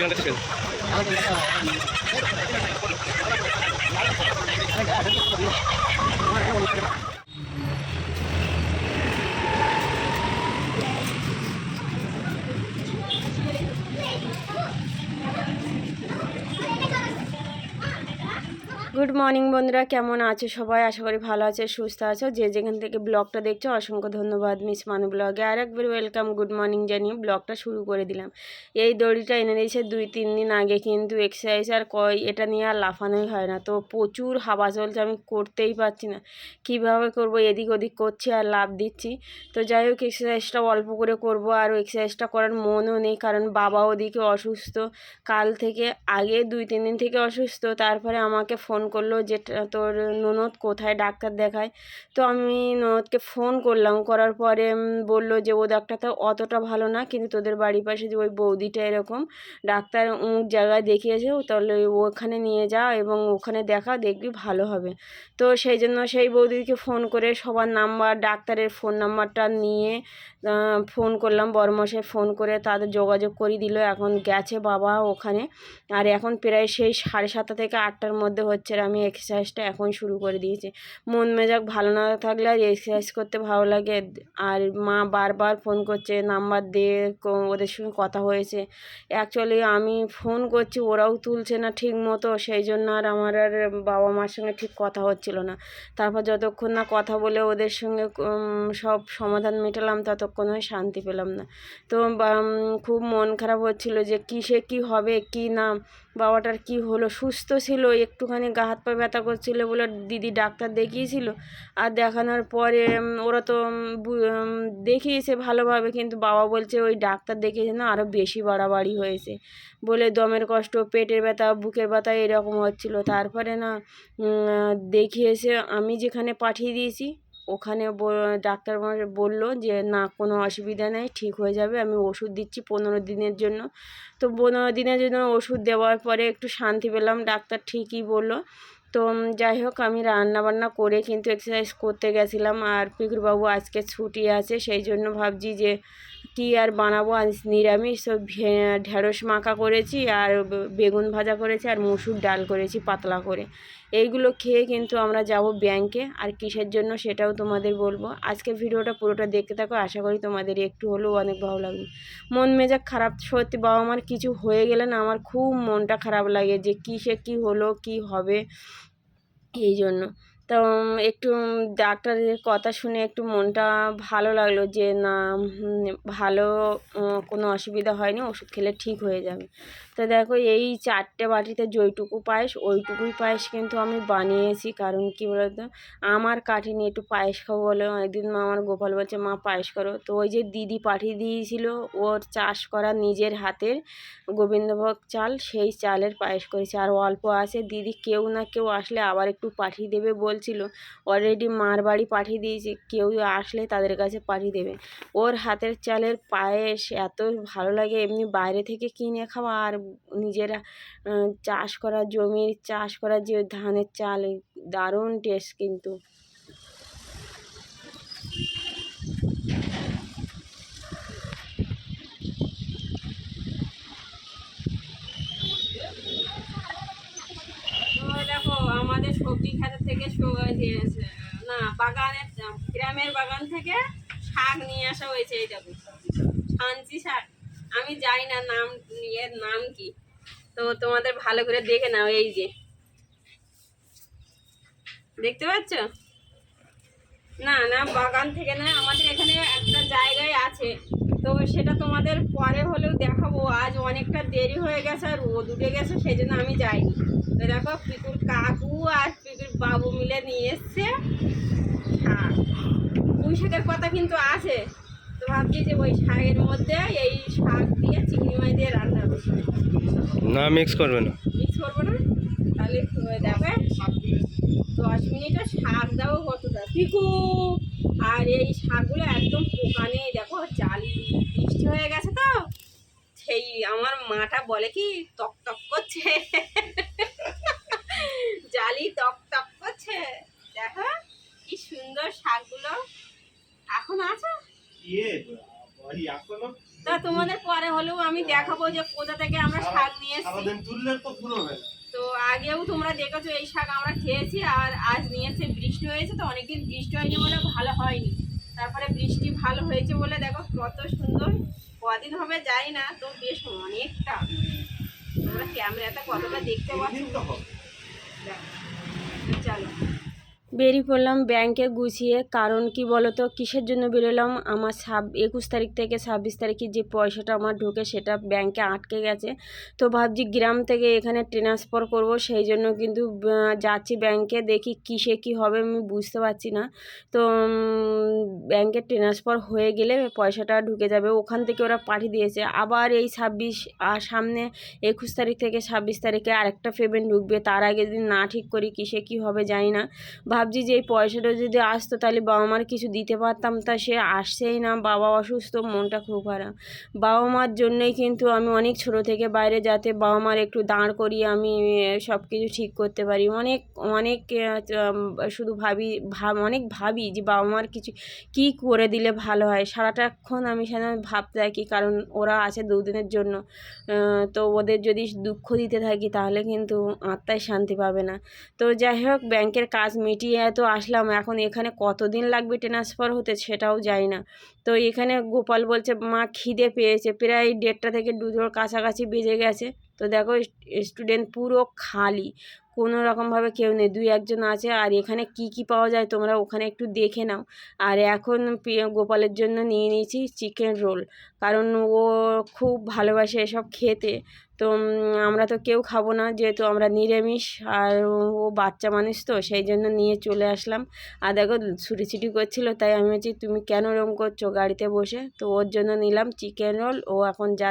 Three hundred space Thank you. Good morning বন্ধুরা। কেমন আছো সবাই? আশা করি ভালো আছে, সুস্থ আছো। যে যেখান থেকে ব্লগটা দেখছ, অসংখ্য ধন্যবাদ, মিস মানু ব্লগে। আর একবার ওয়েলকাম গুড মর্নিং জানিয়ে ব্লগটা শুরু করে দিলাম। এই দড়িটা এনে দিয়েছে দুই, তিন দিন আগে, কিন্তু এক্সারসাইজ আর কয় এটা নিয়ে আর লাফানোই হয় না। তো প্রচুর হাওয়া চলছে, আমি করতেই পারছি না। কীভাবে করব? এদিক ওদিক করছি আর লাভ দিচ্ছি। তো যাই হোক এক্সারসাইজটা অল্প করে করব। আর এক্সারসাইজটা করার মনও নেই, কারণ বাবা ওদিকে অসুস্থ। কাল থেকে, আগে দুই, তিন দিন থেকে অসুস্থ। তারপরে আমাকে ফোন করল যে তোর ননদ কোথায়? ডাক্তার দেখায়। তো আমি ননদকে ফোন করলাম। করার পরে বলল যে, ও ডাক্তারটা অতটা ভালো না, কিন্তু তোদের বাড়ির পাশে যে, ওই বৌদিটা এরকম, ডাক্তার অমুক জায়গায় দেখিয়েছে তাহলে ওখানে নিয়ে যা এবং ওখানে দেখা, দেখবি ভালো হবে। তো সেই জন্য সেই বৌদিকে ফোন করে সবার নাম্বার, ডাক্তারের ফোন নাম্বারটা নিয়ে ফোন করলাম। বড়মশাই ফোন করে তাদের যোগাযোগ করে দিল। এখন গেছে বাবা ওখানে। আর এখন প্রায় সেই সাড়ে সাতটা থেকে আটটার মধ্যে হচ্ছে। আর আমি এক্সারসাইজটা এখন শুরু করে দিয়েছি। মন মেজাজ ভালো না থাকলে আর এক্সারসাইজ করতে ভালো লাগে। আর মা বারবার ফোন করছে নাম্বার দিয়ে ওদের সঙ্গে কথা হয়েছে। অ্যাকচুয়ালি আমি ফোন করছি, ওরাও তুলছে না ঠিক মতো। সেই জন্য আর আমার আর বাবা মার সঙ্গে ঠিক কথা হচ্ছিল না। তারপর যতক্ষণ না কথা বলে ওদের সঙ্গে সব সমাধান মেটালাম, ততক্ষণ হয় শান্তি পেলাম না। তো খুব মন খারাপ হচ্ছিল যে কিসে কি হবে, কি না, বাবাটার কি হলো, সুস্থ ছিল, একটুখানি গা হাত পা ব্যথা করছিল বলে দিদি ডাক্তার দেখিয়েছিল। আর দেখানোর পরে ওরা তো দেখিয়েছে ভালোভাবে, কিন্তু বাবা বলছে ওই ডাক্তার দেখিয়েছে না আরও বেশি বাড়াবাড়ি হয়েছে। বলে দমের কষ্ট, পেটের ব্যথা, বুকের ব্যথা এরকম হচ্ছিল। তারপরে না দেখিয়েছে, আমি যেখানে পাঠিয়ে দিয়েছি ওখানে ডাক্তার বলল যে, না, কোনো অসুবিধা নেই, ঠিক হয়ে যাবে, আমি ওষুধ দিচ্ছি পনেরো দিনের জন্য। তো পনেরো দিনের জন্য ওষুধ দেওয়ার পরে একটু শান্তি পেলাম, ডাক্তার ঠিকই বলল। তো যাই হোক, আমি রান্না বান্না করে কিন্তু এক্সারসাইজ করতে গেছিলাম আর পিকুরবাবু আজকে ছুটি আছে, সেই জন্য ভাবছি যে কী আর বানাবো আজ নিরামিষ। সব ঢেঁড়স মাখা করেছি আর বেগুন ভাজা করেছি আর মুসুর ডাল করেছি পাতলা করে। এইগুলো খেয়ে কিন্তু আমরা যাব ব্যাংকে আর কিসের জন্য সেটাও তোমাদের বলব। আজকে ভিডিওটা পুরোটা দেখতে থাকো। আশা করি তোমাদের একটু হলেও অনেক ভালো লাগবে। মন মেজাজ খারাপ, সত্যি বাবা মার কিছু হয়ে গেলে না আমার খুব মনটা খারাপ লাগে যে কিসে কি হলো, কি হবে, এই জন্য। তো একটু ডাক্তারের কথা শুনে একটু মনটা ভালো লাগল যে, না ভালো কোনো অসুবিধা হয়নি, ওষুধ খেলে ঠিক হয়ে যাবে। তো দেখো, এই চারটে বাটিতে যেইটুকু পায়েস, ওইটুকুই পায়েস কিন্তু আমি বানিয়েছি। কারণ কি বলতো, আমার কাটিনি একটু পায়েস খাব বলে একদিন আমার গোপাল বলছে, মা, পায়েস করো। তো ওই যে দিদি পাঠিয়ে দিয়েছিল, ওর চাষ করা নিজের হাতের গোবিন্দভোগ চাল, সেই চালের পায়েস করেছি। আর অল্প আছে, দিদি কেউ না কেউ আসলে আবার একটু পাঠিয়ে দেবে বলছিল অলরেডি মার বাড়ি পাঠিয়ে দিয়েছি, কেউ আসলে তাদের কাছে পাঠিয়ে দেবে। ওর হাতের চালের পায়েস এত ভালো লাগে, এমনি বাইরে থেকে কিনে খাওয়া আর নিজেরা চাষ করা জমির, চাষ করা যে ধানের চাল, দারুণ টেস্ট কিন্তু তো দেখো আমাদের খাতা থেকে না, বাগানের, গ্রামের বাগান থেকে শাক নিয়ে আসা হয়েছে এই দেখো। শাক। আমি জানি না নাম এর নাম কি। তো তোমাদের ভালো করে দেখে নাও এই যে। দেখতে পাচ্ছ? না না, বাগান থেকে না আমাদের এখানে একটা জায়গায় আছে। তো সেটা তোমাদের পরে হলেও দেখাবো। আজ অনেকটা দেরি হয়ে গেছে আর রোদ উঠে গেছে সেই জন্য আমি যাইনি। তো দেখো, পিকুর কাকু আর বাবু মিলে নিয়ে এসছে। শাক পুঁই শাকের কথা কিন্তু আছে। তো ভাবছি যে ওই শাকের মধ্যে এই শাক দিয়ে চিংড়ি মাছ দিয়ে রান্না করছি। না মিক্স করবে না। মিক্স করব না? তাহলে হয়ে দশ মিনিটে শাক দাও কতটা? পিকু! আর এই শাকগুলো একদম পোকা নেই দেখো জাল বৃষ্টি হয়ে গেছে তো। সেই আমার মাটা বলে কি টক টক করছে। জালি টক তক করছে দেখো কি সুন্দর শাকগুলো। এখন আছে? ইয়ে তা তোমাদের পরে হলেও আমি দেখাবো যে কোথা থেকে আমরা শাক নিয়ে তো আগেও তোমরা দেখেছ এই শাক আমরা খেয়েছি আর আজ নিয়ে এসে বৃষ্টি হয়েছে তো অনেকদিন বৃষ্টি হয়নি বলে ভালো হয়নি। তারপরে বৃষ্টি ভালো হয়েছে বলে দেখো কত সুন্দর। কদিন হবে যাই না তো বেশ অনেকটা। তোমরা ক্যামেরাতে কতটা দেখতে পাচ্ছ। দেখো। চলো বেরিয়ে পড়লাম ব্যাংকে গুছিয়ে। কারণ কি বলতো, কিসের জন্য বেরোলাম? আমার ছাব, একুশ তারিখ থেকে ছাব্বিশ তারিখে যে পয়সাটা আমার ঢোকে সেটা ব্যাংকে আটকে গেছে। তো ভাবছি গ্রাম থেকে এখানে ট্রান্সফার করব, সেই জন্য কিন্তু যাচ্ছি ব্যাংকে দেখি কিসে কি হবে, আমি বুঝতে পারছি না। তো ব্যাংকে ট্রান্সফার হয়ে গেলে পয়সাটা ঢুকে যাবে, ওখান থেকে ওরা পাঠিয়ে দিয়েছে। আবার এই ছাব্বিশ আর সামনে একুশ তারিখ থেকে ছাব্বিশ তারিখে আরেকটা পেমেন্ট ঢুকবে, তার আগে যদি না ঠিক করি কিসে কি হবে জানি না। ভাবছি যে এই পয়সাটা যদি আসতো তাহলে বাবা মার কিছু দিতে পারতাম, তা সে আসছেই না। বাবা অসুস্থ, মনটা খুব খারাপ। বাবা মার জন্যই কিন্তু আমি অনেক ছোট থেকে বাইরে যাতে বাবা মার একটু দাঁড় করিয়ে আমি সব কিছু ঠিক করতে পারি। অনেক অনেক শুধু ভাবি, ভাব, অনেক ভাবি যে বাবা মার কিছু, কি করে দিলে ভালো হয়? সারাটাক্ষণ আমি সেখানে ভাবতে থাকি, কারণ ওরা আছে দুদিনের জন্য। তো ওদের যদি দুঃখ দিতে থাকি তাহলে কিন্তু আত্মায় শান্তি পাবে না। তো যাই হোক, ব্যাংকের কাজ মিটিয়ে তো আসলাম, এখন এখানে কতদিন লাগবে ট্রান্সফার হতে সেটাও যাই না। তো এখানে গোপাল বলছে, মা, খিদে পেয়েছে। প্রায় দেড়টা থেকে দুটোর কাছাকাছি বেজে গেছে। তো দেখো, স্টুডেন্ট পুরো খালি। কোনো রকমভাবে কেউ নেই। দুই একজন আছে আর এখানে কি কি পাওয়া যায় তোমরা ওখানে একটু দেখে নাও। আর এখন গোপালের জন্য নিয়ে নিয়েছি চিকেন রোল কারণ ও খুব ভালোবাসে এসব খেতে। তো আমরা তো কেউ খাব না, যেহেতু আমরা নিরামিষ আর ও বাচ্চা মানুষ তো, সেই জন্য নিয়ে চলে আসলাম। আর দেখো ছুটি করছিল, তাই আমি বলছি, তুমি কেন ওরম করছ গাড়িতে বসে? তো ওর জন্য নিলাম চিকেন রোল ও এখন যা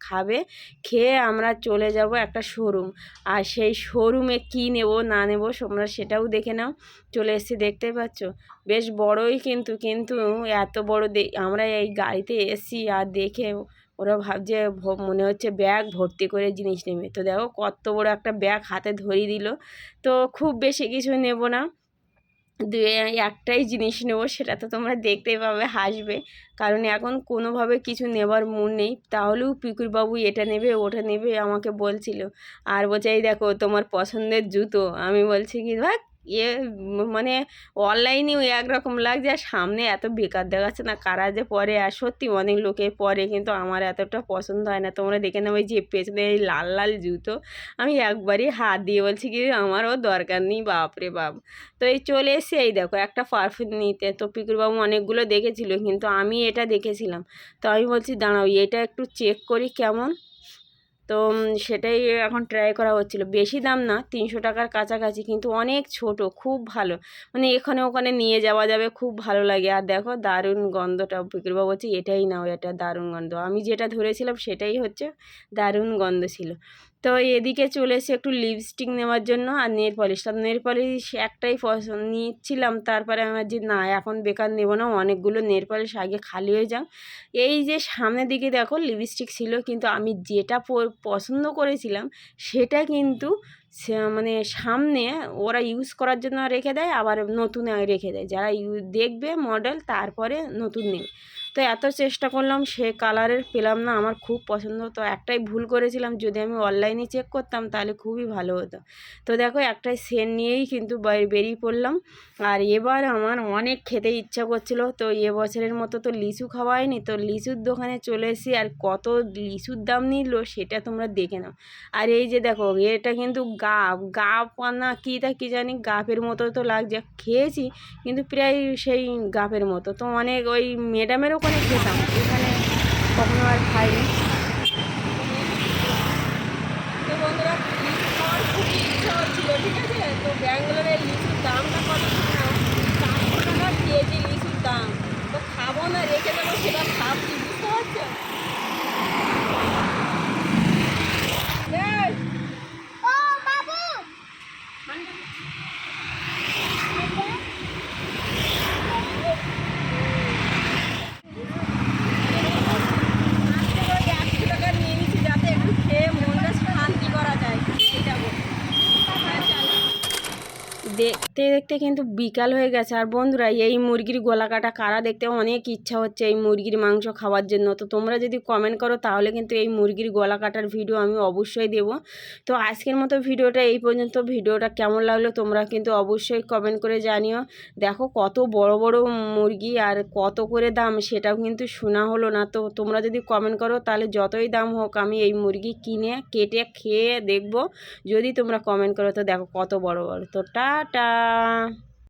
খাবে, খেয়ে আমরা চলে যাব একটা শোরুম আর সেই শোরুমে কী নেব, না নেব, তোমরা সেটাও দেখে নাও। চলে এসেছি, দেখতেই পাচ্ছ? বেশ বড়ই কিন্তু কিন্তু এত বড় আমরা এই গাড়িতে এসছি আর দেখে ওরা ভাবছে মনে হচ্ছে ব্যাগ ভর্তি করে জিনিস নেবে। তো দেখো কত বড় একটা ব্যাগ হাতে ধরিয়ে দিল। তো খুব বেশি কিছু নেব না। দু একটাই জিনিস নেব, সেটা তো তোমরা দেখতেই পাবে, হাসবে। কারণ এখন কোনোভাবে কিছু নেবার মন নেই। তাহলেও পিকুরবাবু এটা নেবে, ওটা নেবে, আমাকে বলছিল। আর বোঝাই দেখো, তোমার পছন্দের জুতো। আমি বলছি কি ভাই ইয়ে উম মানে অনলাইনেও একরকম লাগছে, আর সামনে এত বেকার দেখাচ্ছে না কারা যে পরে, আর সত্যি অনেক লোকে পরে, কিন্তু আমার এতটা পছন্দ হয় না। তোমরা দেখে নেবে যে পেছনে এই লাল লাল জুতো, আমি একবারই হাত দিয়ে বলছি কি আমারও দরকার নেই, বাপরে বাপ। তো এই চলে এসে এই দেখো একটা পারফিউম নিতে। তো পিকুরবাবু অনেকগুলো দেখেছিল, কিন্তু আমি এটা দেখেছিলাম। তো আমি বলছি দাঁড়াও, এটা একটু চেক করি কেমন? তো সেটাই এখন ট্রাই করা হচ্ছিল। বেশি দাম না, তিনশো টাকার কাছাকাছি, কিন্তু অনেক ছোট, খুব ভালো। মানে এখানে ওখানে নিয়ে যাওয়া যাবে, খুব ভালো লাগে। আর দেখো, দারুণ গন্ধটা বিক্রবা বলছি, এটাই নাও, এটা দারুণ গন্ধ। আমি যেটা ধরেছিলাম, সেটাই হচ্ছে দারুণ গন্ধ ছিল। তো এদিকে চলে এসে একটু লিপস্টিক নেওয়ার জন্য আর নেল পলিশ তো নেল পলিশ একটাই পছন্দ, নিচ্ছিলাম। তারপরে আমার যে না, এখন বেকার নেব না, অনেকগুলো নেল পলিশ আগে খালি হয়ে যাক। এই যে সামনের দিকে দেখো লিপস্টিক ছিল, কিন্তু আমি যেটা পছন্দ করেছিলাম, সেটা কিন্তু মানে সামনে ওরা ইউজ করার জন্য রেখে দেয়, আবার নতুন রেখে দেয়। যারা ইউ দেখবে মডেল তারপরে নতুন নেবে। তো এত চেষ্টা করলাম, সে কালারের পেলাম না, আমার খুব পছন্দ তো একটাই ভুল করেছিলাম, যদি আমি অনলাইনে চেক করতাম তাহলে খুবই ভালো হতো। তো দেখো, একটাই সেন নিয়েই কিন্তু বেরিয়ে পড়লাম। আর এবার আমার অনেক খেতে ইচ্ছা করছিল, তো এবছরের মতো তো লিচু খাওয়া হয়নি, তো লিচুর দোকানে চলে এসেছি আর কত লিচুর দাম নিল সেটা তোমরা দেখে নাও। আর এই যে দেখো, এটা কিন্তু গাপ গাপ না কী তা কী জানি, গাপের মতো তো লাগছে। খেয়েছি, কিন্তু প্রায় সেই গাপের মতো। তো অনেক ওই ম্যাডামের ওখানে খেতাম। এখানে কখনো আর খাইনি তো বন্ধুরা লিচু খাওয়ার খুবই ইচ্ছা হচ্ছিল ঠিক আছে তো ব্যাঙ্গালোরের লিচুর দামটা কত শুনলাম চারশো টাকা কেজি লিচুর দাম তো খাব না রেখে দেবো সেটা ভাবছি বুঝতে পারছ এই, ঠান্ডা। আজকে ওই একশো টাকা নিয়ে নিচ্ছি যাতে একটু খেয়ে মনটা শান্তি করা যায় এটা বল। হ্যাঁ, চলো। দেখতে দেখতে কিন্তু বিকাল হয়ে গেছে। আর বন্ধুরা, এই মুরগির গলা কাটা কারা দেখতে অনেক ইচ্ছা হচ্ছে এই মুরগির মাংস খাওয়ার জন্য। তো তোমরা যদি কমেন্ট করো, তাহলে কিন্তু এই মুরগির গলা কাটার ভিডিও আমি অবশ্যই দেব। তো আজকের মতো ভিডিওটা এই পর্যন্ত। ভিডিওটা কেমন লাগল তোমরা কিন্তু অবশ্যই কমেন্ট করে জানিও। দেখো কত বড় বড় মুরগি আর কত করে দাম সেটাও কিন্তু শোনা হলো না। তো তোমরা যদি কমেন্ট করো, তাহলে যতই দাম হোক আমি এই মুরগি কিনে, কেটে খেয়ে দেখব। যদি তোমরা কমেন্ট করো, তো দেখো কত বড় বড়। তো টাটা